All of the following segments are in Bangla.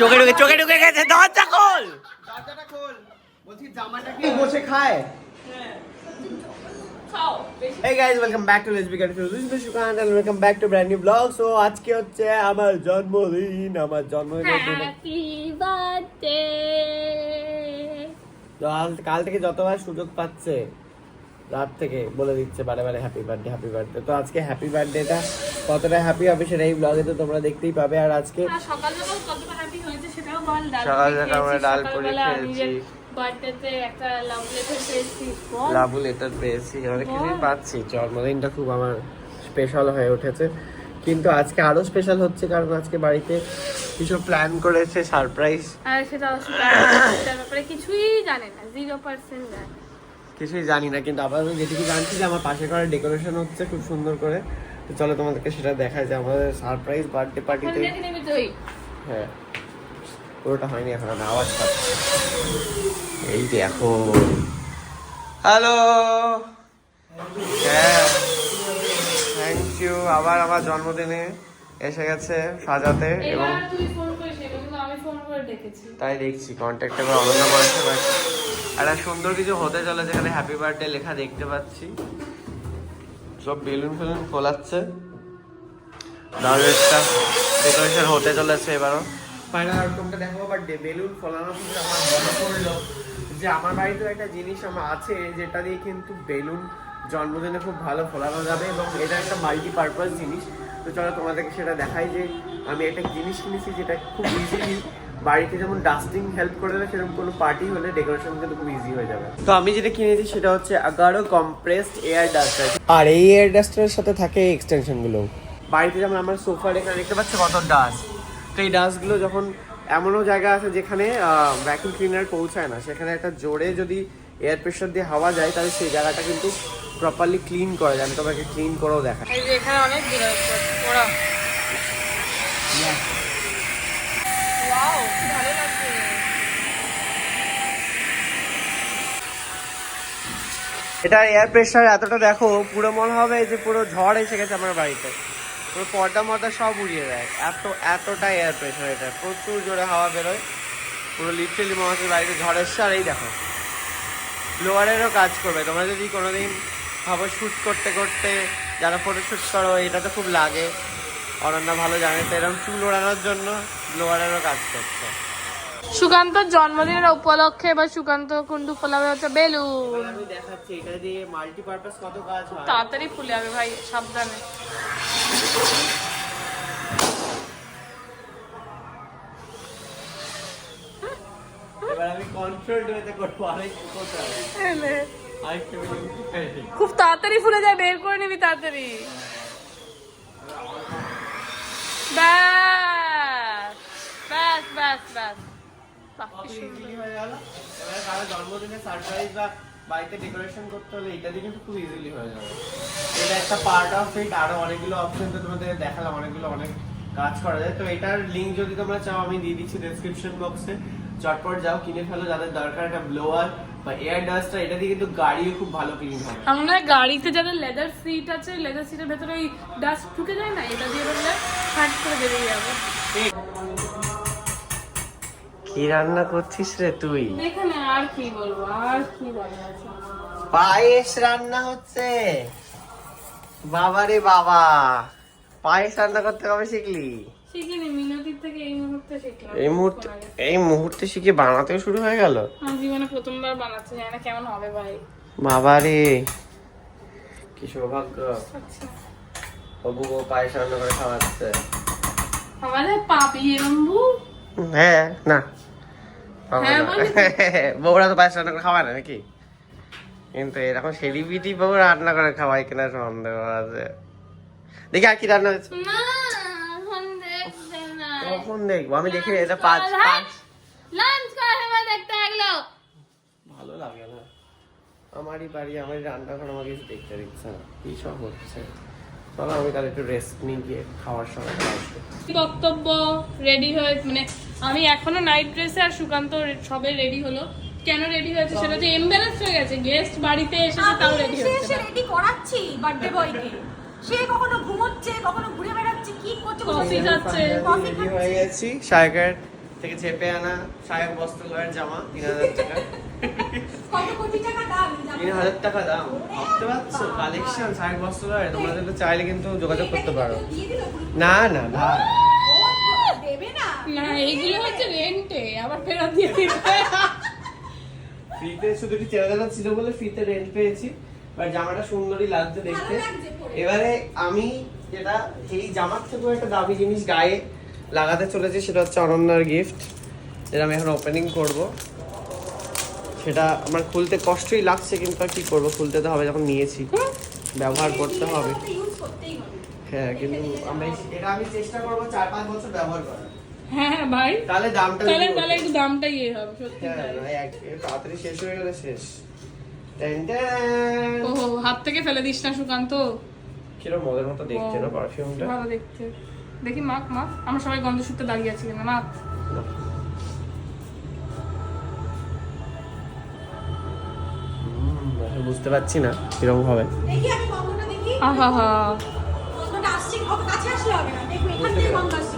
চোখে ঢুকে চোখে ঢুকে গেছে দরজা খোল। দরজাটা খোল। বলছি জামাটা কি বসে খায়। back to brand new vlog. So আজকে হচ্ছে আমার জন্মদিন আমার জন্মদিনের দিনে। হ্যাপি বার্থডে কাল থেকে যতবার সুযোগ পাচ্ছে রাত থেকে বলে দিচ্ছে বারে বারে হ্যাপি বার্থডে হ্যাপি বার্থডে তো আজকে হ্যাপি বার্থডেটা কতটা হ্যাপি হবে সেটা এই ব্লগে তো তোমরা দেখতেই পাবে। আর আজকে সকাল সকাল বল ডাল পুরি খেয়েছি। বার্থডেতে একটা লাভ লেটার পেয়েছি বল লেটার পেয়েছি অনেক কিছুই পাচ্ছি। জন্মদিনটা খুব আমার স্পেশাল হয়ে উঠেছে। কিন্তু আজকে আরও স্পেশাল হচ্ছে কারণ আজকে বাড়িতে কিছু প্ল্যান করেছে সারপ্রাইজ আর সেটা ব্যাপারে কিছুই জানে না জিরো পার্সেন্ট জানে। কিছুই জানি না কিন্তু আপাতত যেটুকু জানছি যে আমার পাশে ঘরে ডেকোরেশন হচ্ছে খুব সুন্দর করে। তো চলো তোমাদেরকে সেটা দেখায় যে আমাদের সারপ্রাইজ বার্থডে পার্টিতে হ্যাঁ। পুরোটা হয়নি এখন আমি আওয়াজ পাচ্ছি। এই দেখো হ্যালো হ্যাঁ। থ্যাংক ইউ আবার আমার জন্মদিনে এসে গেছে সাজাতে এবং তুই দেখছি। কন্ট্যাক্টে করে অনন্য করেছে বাট একটা সুন্দর কিছু হতে চলে যেখানে হ্যাপি বার্থডে লেখা দেখতে পাচ্ছি। সব বেলুন ফেলুন ফোলাচ্ছে। দারুণটা ডেকোরেশন হতে চলেছে এবারও। ফাইনাল আউটকামটা দেখাবো? বাট বেলুন ফোলানো কিন্তু আমার মনে পড়ল যে আমার বাড়িতেও একটা জিনিস আমার আছে যেটা দিয়ে কিন্তু বেলুন জন্মদিনে খুব ভালো ফোলানো যাবে এবং এটা একটা মাল্টি পারপাস জিনিস। তো চলো তোমাদেরকে সেটা দেখাই যে আমি একটা জিনিস কিনেছি যেটা খুব ইজিলি বাড়িতে যেমন ডাস্টিং হেল্প করে দেবে সেরকম কোনো পার্টি হলে ডেকোরেশন কিন্তু খুব ইজি হয়ে যাবে। তো আমি যেটা কিনেছি সেটা হচ্ছে আগারো কম্প্রেসড এয়ার ডাস্টার আর এই এয়ার ডাস্টারের সাথে থাকে এক্সটেনশনগুলো। বাড়িতে যেমন আমার সোফার এখানে দেখতে পাচ্ছ কত ডাস্ট তো এই ডাস্টগুলো যখন এমনও জায়গা আছে যেখানে ভ্যাকুম ক্লিনার পৌঁছায় না সেখানে একটা জোরে যদি এয়ার প্রেশার দিয়ে হাওয়া যায় তাহলে সেই জায়গাটা কিন্তু প্রপারলি ক্লিন করা যায় আমি তোমাকে ক্লিন করেও দেখা এখানে অনেক এটা এয়ার প্রেশার এতটা দেখো পুরো মনে হবে যে পুরো ঝড় এসে গেছে আমার বাড়িতে। পুরো পর্দা মর্দা সব উড়িয়ে দেয়। এত এতটা এয়ার প্রেশার এটা। প্রচুর জোরে হাওয়া বেরোয়। পুরো লিটারেলি হচ্ছে বাড়িতে ঝড় এসছে আর এই দেখো। ব্লোয়ারেরও কাজ করবে। তোমরা যদি কোনোদিন ভাবো শ্যুট করতে করতে যারা ফটো শ্যুট করো এটা তো খুব লাগে। অনন্যা ভালো জানে তো এরকম চুল ওড়ানোর জন্য ব্লোয়ারেরও কাজ করছে। সুকান্তর জন্মদিনের উপলক্ষে এবার সুকান্ত কুন্ডু ফোলাবে হচ্ছে বেলুন। আমি দেখাচ্ছি এটা দিয়ে মাল্টিপারপাস কত কাজ হয়। তাড়াতাড়ি ফুলে যাবে ভাই সাবধানে। খুব তাড়াতাড়ি ফুলে যায় বের করে নিবি তাড়াতাড়ি। ব্যাস ব্যাস ব্যাস ব্যাস। জন্মদিনে সারপ্রাইজ বা বাড়িতে ডেকোরেশন করতে হলে এটা দিয়ে কিন্তু খুব ইজিলি হয়ে যাবে। এটা একটা পার্ট অফ ইট আরও অনেকগুলো অপশন তো তোমাদের দেখালাম, অনেকগুলো অনেক কাজ করা যায়। তো এটার লিংক যদি তোমরা চাও, আমি দিয়ে দিচ্ছি ডেসক্রিপশন বক্সে চটপট যাও, কিনে ফেলো, যাদের দরকার একটা ব্লোয়ার বা এয়ার ডাস্টার এটা দিয়ে কিন্তু গাড়িও খুব ভালো ক্লিন হবে আমরা গাড়িতে যাদের লেদার সিট আছে লেদার সিটের ভেতরে ওই ডাস্ট ঢুকে যায় না, এটা দিয়ে বললে হাট করে বেরিয়ে যাবে। কি রান্না করছিস রে তুই? এখানে আর কি বলব আর কি পায়েস রান্না হচ্ছে। বাবা রে বাবা পায়েস রান্না করতে কবে শিখলি? শিখিনি মিনতির থেকে এই মুহূর্তে শিখলাম। এই মুহূর্তে এই মুহূর্তে শিখে বানাতেও শুরু হয়ে গেল? আমার জীবনে প্রথমবার বানাচ্ছি জানি না কেমন হবে ভাই। বাবা রে কি সৌভাগ্য। আচ্ছা। পায়েস রান্না করে খাওয়াচ্ছে। আমাদের পাপি এরম্বু হ্যাঁ না। হ্যাঁ না। বউরা তো পায়েস রান্না করে খাওয়ায় না নাকি? কিন্তু এরকম সেলিব্রিটি বউ রান্না করে খাওয়াই কিনা সন্দেহ আছে। দেখি আর কি রান্না হয়েছে। না না। কখন দেখব? আমি দেখি এটা পাঁচ পাঁচ। লাঞ্চ দেখতে লাগল। ভালো লাগে না। আমারই বাড়ি আমারই রান্নাঘর আমার কিছু দেখতে দিচ্ছে না। কি সব হচ্ছে? চলো আমি তাহলে একটু রেস্ট নিয়ে গিয়ে খাওয়ার সময় বক্তব্য রেডি হয়ে মানে আমি এখনও নাইট ড্রেসে আর সুকান্ত সবে রেডি হলো। কেন রেডি হয়েছে সেটা যে এমব্যালেন্স হয়ে গেছে। গেস্ট বাড়িতে এসেছে তাও রেডি হচ্ছে সে রেডি করাচ্ছি বার্থডে বয়কে সে কখনো ঘুমোচ্ছে কখনো ঘুরে বেড়াচ্ছে কি করছে কফি খাচ্ছে। কফি রেডি হয়ে গেছি। সায়কের থেকে চেপে আনা সাহেব বস্ত্রালয়ের জামা তিন হাজার টাকা। কত কোটি টাকা দাম তিন হাজার টাকা দাম। ভাবতে পারছ? কালেকশন সাহেব বস্ত্রালয় তোমরা যদি চাইলে কিন্তু যোগাযোগ করতে পারো। না না ভাই না এইগুলো হচ্ছে রেন্টে আবার ফেরত দিয়ে দিতে ফ্রিতে শুধু একটু চেহারা ছিল বলে ফ্রিতে রেন্ট পেয়েছি বাট জামাটা সুন্দরই লাগছে দেখতে। এবারে আমি যেটা এই জামার থেকেও একটা দামি জিনিস গায়ে লাগাতে চলেছি সেটা হচ্ছে অনন্যার গিফট যেটা আমি এখন ওপেনিং করব। সেটা আমার খুলতে কষ্টই লাগছে কিন্তু আর কি করব? খুলতে তো হবে যখন নিয়েছি। ব্যবহার করতে হবে। হবে। হ্যাঁ কিন্তু আমি এটা আমি চেষ্টা করব চার পাঁচ বছর ব্যবহার করার। হ্যাঁ হ্যাঁ ভাই। তাহলে দামটা তাহলে একটু- তাহলে একটু দামটা ইয়ে হবে সত্যি হ্যাঁ, তাড়াতাড়ি শেষ হয়ে গেলে শেষ। ওহো হাত থেকে ফেলে দিস না সুকান্ত। কিরম মজার মতো দেখছে না পারফিউমটা ভালো দেখতে। দেখি মাখ মাখ। আমরা সবাই গন্ধ শুকতে দাঁড়িয়ে আছি কেন মাখ। এখন বুঝতে পারছি না কীরকম হবে। দেখি আমি গন্ধটা দেখি। আহা হা। গন্ধটা আসছে কাছে আসলে হবে না। দেখো এখান থেকে গন্ধ আসছে।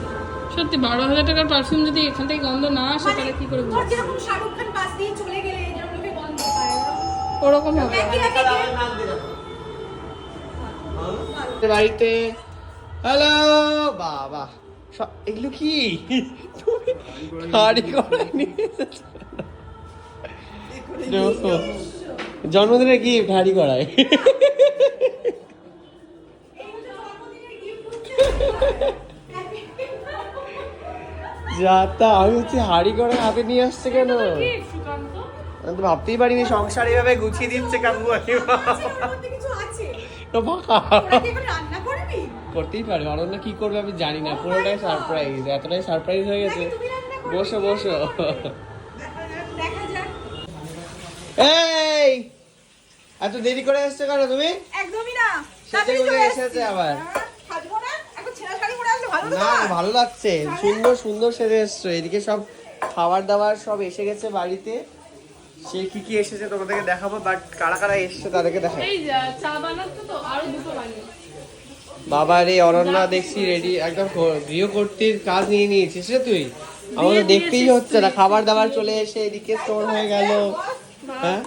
সত্যি বারো হাজার টাকার পারফিউম যদি এখান থেকে গন্ধ না আসে মানে তাহলে কি করে ধর যেরকম শাহরুখ খান পাশ দিয়ে চলে গেলে যেরকম লোকে গন্ধ পায় ওরকম। হবে। বাড়িতে হ্যালো বাবা এগুলো কি? নিয়ে এসেছ? দেখো, জন্মদিনের করায় যা তা আমি হচ্ছে হাড়ি করে হাতে নিয়ে আসছে কেন? আমি তো ভাবতেই পারিনি সংসার এভাবে গুছিয়ে দিচ্ছে কাকু রান্না করবি করতেই পারে অনন্য কি করবে আমি জানি না পুরোটাই সারপ্রাইজ এতটাই সারপ্রাইজ হয়ে গেছে? বসো বসো। এই! এত দেরি করে এসছো কেন তুমি? একদমই না। এসেছে আবার। হ্যাঁ, সাজবো না? এখন ছেঁড়া শাড়ি পরে আসলে ভালো না ভালো লাগছে। সুন্দর সুন্দর সেজে এসছো। এদিকে সব খাবার দাবার সব এসে গেছে বাড়িতে। সে কি কি এসেছে তোমাদেরকে দেখাবো বাট কারা কারা এসেছে তাদেরকে দেখাবো এই যা চা বানাচ্ছে তো আরও দুটো বানিয়ে। বাবা রে অরণ্যা দেখছি রেডি একদম গৃহকর্তীর কাজ নিয়ে নিয়েছিস রে তুই? আমাদের দেখতেই হচ্ছে না। খাবার দাবার চলে এসে এদিকে স্টোর হয়ে গেল। হ্যাঁ?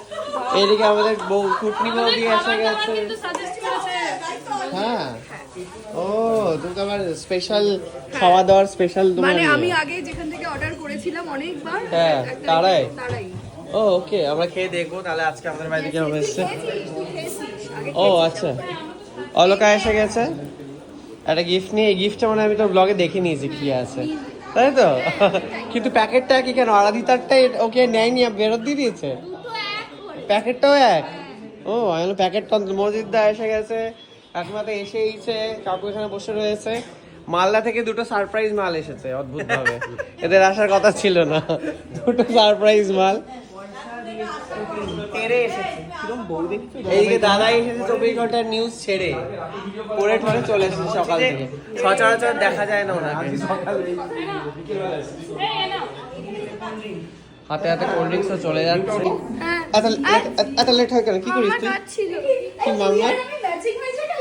এদিকে আমাদের বউ কুটনি বৌদি এসে গেছে। হ্যাঁ। ও তুমি তো স্পেশাল খাওয়া দাওয়ার স্পেশাল তোমার মানে। আমি আগে যেখান থেকে অর্ডার করেছিলাম অনেকবার হ্যাঁ, একটা- তারাই? তারাই। ও ওকে আমরা খেয়ে দেখব তাহলে আজকে আমাদের বাড়িতে এসছে ও আচ্ছা। অলকা এসে গেছে। একটা গিফট নিয়ে এই গিফটটা মানে আমি তো ব্লগে দেখে নিয়েছি কি আছে। তাই তো? কিন্তু প্যাকেটটা কি কেন? আরাধিতারটাই ওকে নেয়নি বেরত দিয়ে দিয়েছে? প্যাকেটটাও এক ও আমি প্যাকেটটা মসজিদদা এসে গেছে। কাকিমা তো এসেইছে কাকু এখানে বসে রয়েছে। মালদা থেকে দুটো সারপ্রাইজ মাল এসেছে অদ্ভুত ভাবে এদের আসার কথা ছিল না। দুটো সারপ্রাইজ মাল। এইদিকে দাদা এসেছে চব্বিশ ঘণ্টার নিউজ ছেড়ে। পড়ে ঠরে চলে এসেছে সকাল থেকে। সচরাচর দেখা যায় না ওনাকে। হাতে হাতে কোল্ড ড্রিঙ্কসও চলে যাচ্ছে। হ্যাঁ। এত এত- এত লেট হয় কেন? কি করিস তুই? কাজ কি মামলা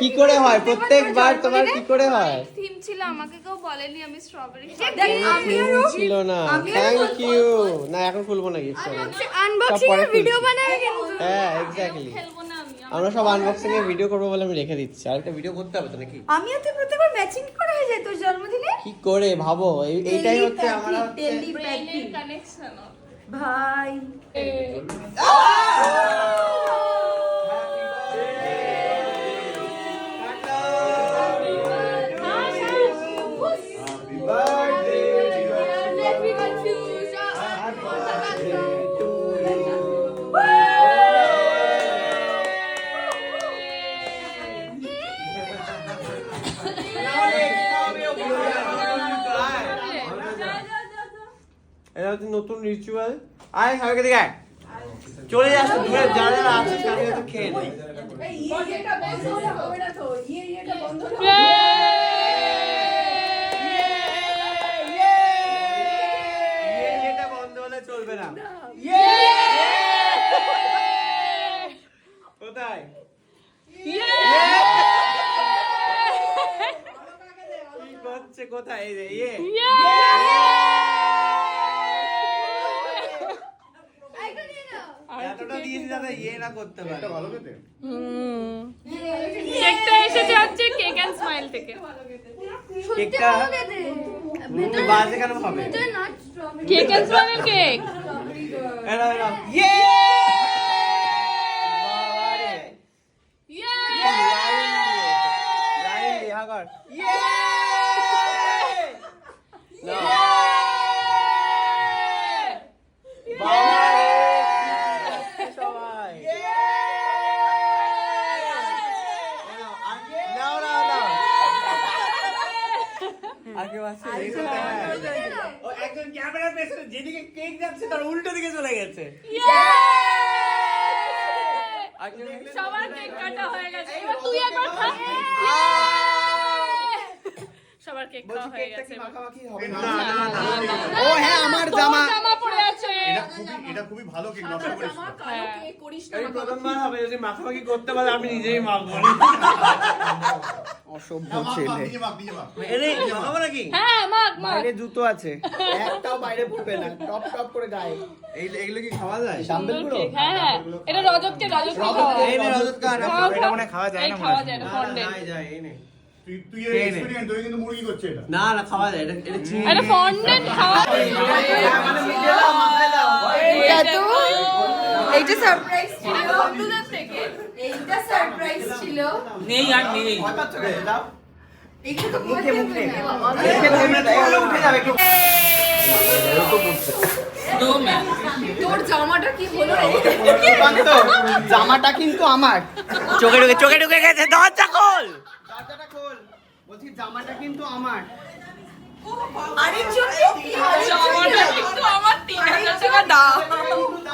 কি করে হয়? প্রত্যেকবার তোমার কি করে হয়? থিম ছিল আমাকে কেউ বলেনি আমি স্ট্রবেরি ছিল না। থ্যাংক ইউ না এখন খুলবো না গিফট আনবক্সিং পরে এর ভিডিও। বানাবে হ্যাঁ এক্স্যাক্টলি খেলব না আমি আমরা সব আনবক্সিং এর ভিডিও করব বলে আমি রেখে দিচ্ছি। আর একটা ভিডিও করতে হবে তো নাকি? আমিও তো প্রত্যেকবার ম্যাচিং করা হয়ে যায় তোর জন্মদিনে? কি করে ভাবো? এই- এইটাই হচ্ছে আমরা হচ্ছে কানেকশন ভাই। এটা হচ্ছে নতুন রিচুয়াল আয় সবাইকে দিকে আয়। চলে যাস দূরে যারা যারা আছে তাদের তো খেয়ে নে ইয়ে, এটা বন্ধ হলে চলবে না। কোথায়? কি করছে কোথায়? এই যে ইয়ে! এতটা দিয়েছি যাতে ইয়ে না করতে পারে। হুম। কেকটা এসেছে হচ্ছে কেক অ্যান্ড স্মাইল থেকে। কেকটা বাজ এখানে হবে? কেক স্মাইলের কেক এরা এরা ইয়ে বাবারে লাইন দিয়ে হাগর ইয়ে সবাই নাও নাও নাও বাসে ও একজন ক্যামেরার পেছনে যেদিকে কেক যাচ্ছে তার উল্টো দিকে চলে গেছে সবার কেক কাটা হয়ে গেছে এবার তুই একবার খা সবার কেক খাওয়া হয়ে গেছে ও হ্যাঁ আমার জামা জামা পড়ে আছে এটা খুবই এটা খুবই ভালো কেক নষ্ট করিস না। হ্যাঁ। প্রথমবার হবে যদি মাখামাখি করতে পারে আমি নিজেই মাখবো অসভ্য ছেলে মাখাবো নাকি হ্যাঁ বাইরে জুতো আছে একটাও বাইরে পড়বে না টপ টপ করে গায়ে এই এগুলো কি খাওয়া যায় ডাম্বেলগুলো হ্যাঁ হ্যাঁ এটা রজতকে রজতকে খাওয়া এই নে রজত কার খাও, এটা মনে খাওয়া যায় না খাওয়া যায় না ফন্ডেন্ট যায় যায় এই নে তুই তুই কে নে? এক্সপেরিয়েন্স তুই কিন্তু মুরগি করছে এটা না না খাওয়া যায় এটা এটা ফন্ডেন্ট খাওয়া মানে মিডিয়া দাও মাথায় দাও এইটা সারপ্রাইজ ছিল থেকে এইটা সারপ্রাইজ ছিল। নেই আর নেই। দাও এইটা তো মুখে মুখে উঠে যাবে একটু জামাটা কি হলো রে? সুকান্ত, জামাটা কিন্তু আমার। চোখে ঢুকে চোখে ঢুকে গেছে দরজা খোল। দরজাটা খোল। বলছি জামাটা কিন্তু আমার। আরেকজন জামাটা কিন্তু আমার তিন হাজার টাকা দাও।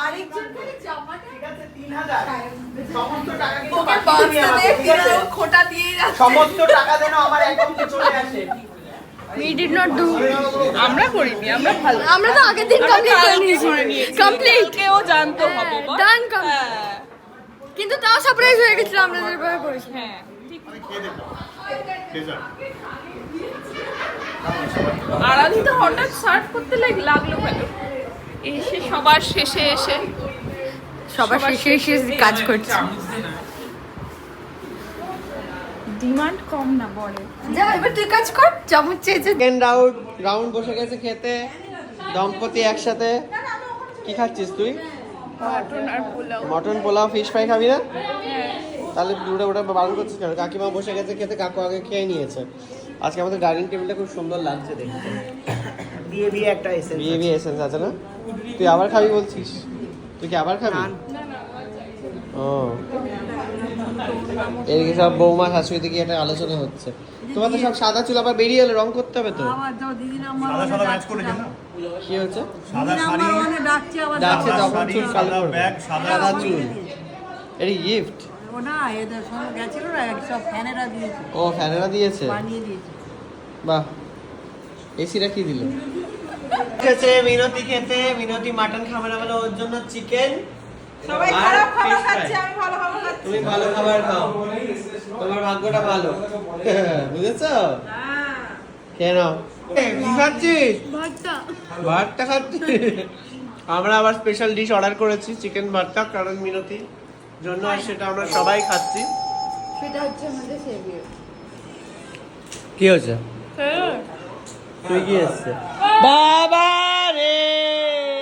আরেকজন জামাটা আমার করিনি ভালো। তো আগের দিন কমপ্লিট করে নিয়েছি। কমপ্লিট কেউ জানতো হবে ডান কিন্তু তাও সারপ্রাইজ হয়ে গেছিল আমরা যেভাবে করেছি হ্যাঁ ঠিক। ডেজার্ট আরাধিতা হঠাৎ সার্ভ করতে লাগ- লাগল কেন? এসে সবার শেষে এসে সবার শেষে শেষে কাজ করছে। ডিমান্ড কম না বলে। যা এবার তুই কাজ কর চামচ চেয়েছে সেকেন্ড রাউন্ড রাউন্ড বসে গেছে খেতে দম্পতি একসাথে। কি খাচ্ছিস তুই? মটন পোলাও। ফিশ ফ্রাই খাবি না? তাহলে দূরে ওটা বারণ করছিস কেন? কাকিমা বসে গেছে খেতে কাকু আগে খেয়ে নিয়েছে। আজকে আমাদের ডাইনিং টেবিলটা খুব সুন্দর লাগছে দেখতে। বিয়ে বিয়ে একটা এসে বিয়ে বিয়ে এসেন্স আছে না? তুই আবার খাবি বলছিস? তুই কি আবার খাবি? ও। এদিকে সব বৌমা শাশুড়ি দিকে একটা আলোচনা হচ্ছে। তোমার তো সব সাদা চুল আবার বেরিয়ে এলো রং করতে হবে তো? সাদা সাদা ম্যাচ করেছে কি হচ্ছে সাদা ডাকছে তখন চুল কালো সাদা করবে। ব্যাগ সাদা সাদা চুল। এটা গিফট ও ফ্যানেরা দিয়েছে। ও ফ্যানেরা দিয়েছে? বানিয়ে দিয়েছে। বাহ। এসিটা কি দিল? খেতে মিনতি খেতে মিনতি মাটন খাবে না বলে ওর জন্য চিকেন। সবাই খারাপ খাবার খাচ্ছে আমি ভালো খাবার খাচ্ছি। তুমি ভালো খাবার খাও। তোমার ভাগ্যটা ভালো। বুঝেছ? কেন কি খাচ্ছিস? ভাতটা। ভাতটা খাচ্ছিস? আমরা আবার স্পেশাল ডিশ অর্ডার করেছি চিকেন ভর্তা কারণ মিনতি জন্য আর সেটা আমরা সবাই খাচ্ছি। সেটা হচ্ছে আমাদের সেভিয়ার কি হচ্ছে তুই কি এসছে বাবা রে!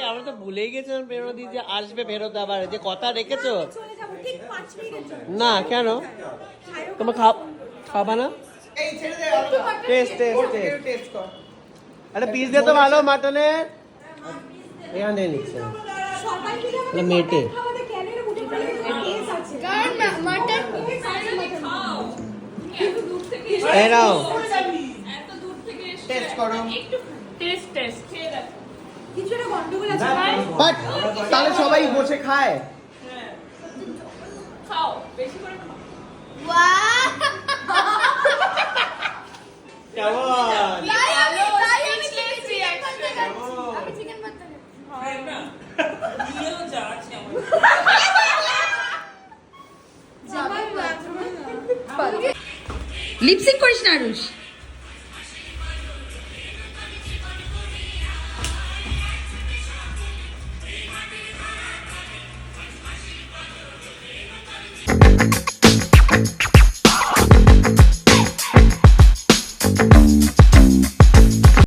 আমরা তো ভুলেই গেছিলাম বেরোদি যে আসবে ফেরত আবার। যে কথা রেখেছো? না কেন? তোমার খাও খাবা না? Taste taste taste. টেস্ট আরে পিস দে তো ভালো মাটনের। এখান নিচ্ছে। মেটে। কারণ মাটন? এই নাও। টেস্ট করো। টেস্ট টেস্ট কিছু একটা গন্ডগোল আছে বাট তাহলে সবাই বসে খায়। খাও বেশি করে খাও। লিপসিং করিস না আরুষ?